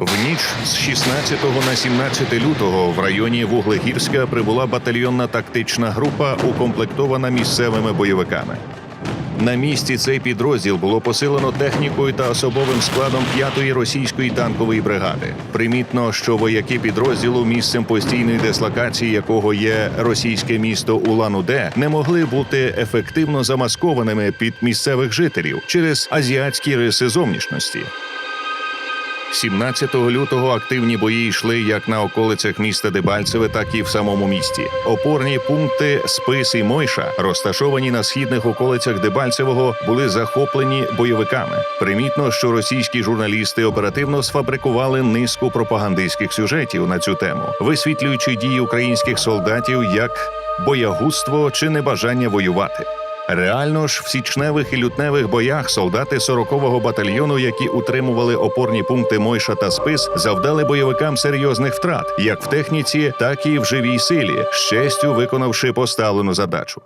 В ніч з 16 на 17 лютого в районі Вуглегірська прибула батальйонна тактична група, укомплектована місцевими бойовиками. На місці цей підрозділ було посилено технікою та особовим складом 5-ї російської танкової бригади. Примітно, що вояки підрозділу, місцем постійної дислокації якого є російське місто Улан-Уде, не могли бути ефективно замаскованими під місцевих жителів через азіатські риси зовнішності. 17 лютого активні бої йшли як на околицях міста Дебальцеве, так і в самому місті. Опорні пункти Спис і Мойша, розташовані на східних околицях Дебальцевого, були захоплені бойовиками. Примітно, що російські журналісти оперативно сфабрикували низку пропагандистських сюжетів на цю тему, висвітлюючи дії українських солдатів як боягузтво чи небажання воювати. Реально ж в січневих і лютневих боях солдати 40-го батальйону, які утримували опорні пункти Мойша та Спис, завдали бойовикам серйозних втрат як в техніці, так і в живій силі, з честю виконавши поставлену задачу.